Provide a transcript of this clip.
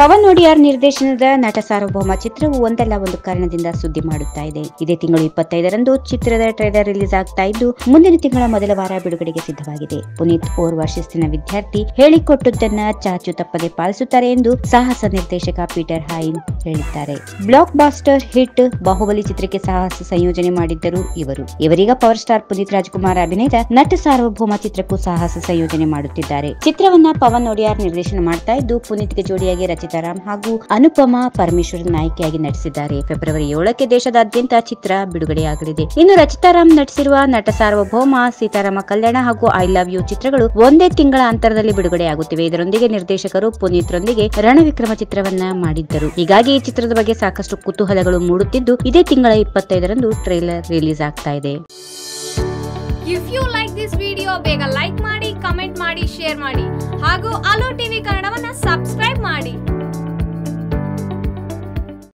ಪವನ್ ಒಡಿಯಾರ್ ನಿರ್ದೇಶನದ ನಟ ಸಾರ್ವಭೌಮ ಚಿತ್ರವು ಒಂದಲ್ಲ ಒಂದು ಕಾರಣದಿಂದ ಸುದ್ದಿ ಮಾಡುತ್ತಾ ಇದೆ. ಇದೇ ತಿಂಗಳು ಇಪ್ಪತ್ತೈದರಂದು ಚಿತ್ರದ ಟ್ರೈಲರ್ ರಿಲೀಸ್ ಆಗ್ತಾ ಇದ್ದು, ಮುಂದಿನ ತಿಂಗಳ ಮೊದಲ ವಾರ ಬಿಡುಗಡೆಗೆ ಸಿದ್ಧವಾಗಿದೆ. ಪುನೀತ್ ಓರ್ವ ಶಿಸ್ತಿನ ವಿದ್ಯಾರ್ಥಿ ಹೇಳಿಕೊಟ್ಟದ್ದನ್ನ ಚಾಚು ತಪ್ಪದೆ ಪಾಲಿಸುತ್ತಾರೆ ಎಂದು ಸಾಹಸ ನಿರ್ದೇಶಕ ಪೀಟರ್ ಹಾಯಿನ್ ಹೇಳಿದ್ದಾರೆ. ಬ್ಲಾಕ್ ಬಾಸ್ಟರ್ ಹಿಟ್ ಬಾಹುಬಲಿ ಚಿತ್ರಕ್ಕೆ ಸಾಹಸ ಸಂಯೋಜನೆ ಮಾಡಿದ್ದರು ಇವರು. ಇವರೀಗ ಪವರ್ ಸ್ಟಾರ್ ಪುನೀತ್ ರಾಜ್ಕುಮಾರ್ ಅಭಿನಯದ ನಟ ಸಾರ್ವಭೌಮ ಚಿತ್ರಕ್ಕೂ ಸಾಹಸ ಸಂಯೋಜನೆ ಮಾಡುತ್ತಿದ್ದಾರೆ. ಚಿತ್ರವನ್ನ ಪವನ್ ಒಡಿಯಾರ್ ನಿರ್ದೇಶನ ಮಾಡ್ತಾ ಇದ್ದು, ಪುನೀತ್ಗೆ ಜೋಡಿಯಾಗಿ ರಚಿತಾರಾಮ್ ಹಾಗೂ ಅನುಪಮಾ ಪರಮೇಶ್ವರ್ ನಾಯಕಿಯಾಗಿ ನಟಿಸಿದ್ದಾರೆ. ಫೆಬ್ರವರಿ ಏಳಕ್ಕೆ ದೇಶದಾದ್ಯಂತ ಚಿತ್ರ ಬಿಡುಗಡೆಯಾಗಲಿದೆ. ಇನ್ನು ರಚಿತಾರಾಮ್ ನಟಿಸಿರುವ ನಟ ಸಾರ್ವಭೌಮ, ಸೀತಾರಾಮ ಕಲ್ಯಾಣ ಹಾಗೂ ಐ ಲವ್ ಯು ಚಿತ್ರಗಳು ಒಂದೇ ತಿಂಗಳ ಅಂತರದಲ್ಲಿ ಬಿಡುಗಡೆಯಾಗುತ್ತಿವೆ. ಇದರೊಂದಿಗೆ ನಿರ್ದೇಶಕರು ಪುನೀತ್ ರೊಂದಿಗೆ ರಣವಿಕ್ರಮ ಚಿತ್ರವನ್ನ ಮಾಡಿದ್ದರು. ಹೀಗಾಗಿ ಈ ಚಿತ್ರದ ಬಗ್ಗೆ ಸಾಕಷ್ಟು ಕುತೂಹಲಗಳು ಮೂಡುತ್ತಿದ್ದು, ಇದೇ ತಿಂಗಳ ಇಪ್ಪತ್ತೈದರಂದು ಟ್ರೈಲರ್ ರಿಲೀಸ್ ಆಗ್ತಾ ಇದೆ. If you like this video ಬೇಗ ಲೈಕ್ ಮಾಡಿ ಕಮೆಂಟ್ ಮಾಡಿ ಶೇರ್ ಮಾಡಿ. ಹಾಗೂ ಅಲೋ ಟಿವಿ ಕನ್ನಡವನ್ನ ಸಬ್ಸ್ಕ್ರೈಬ್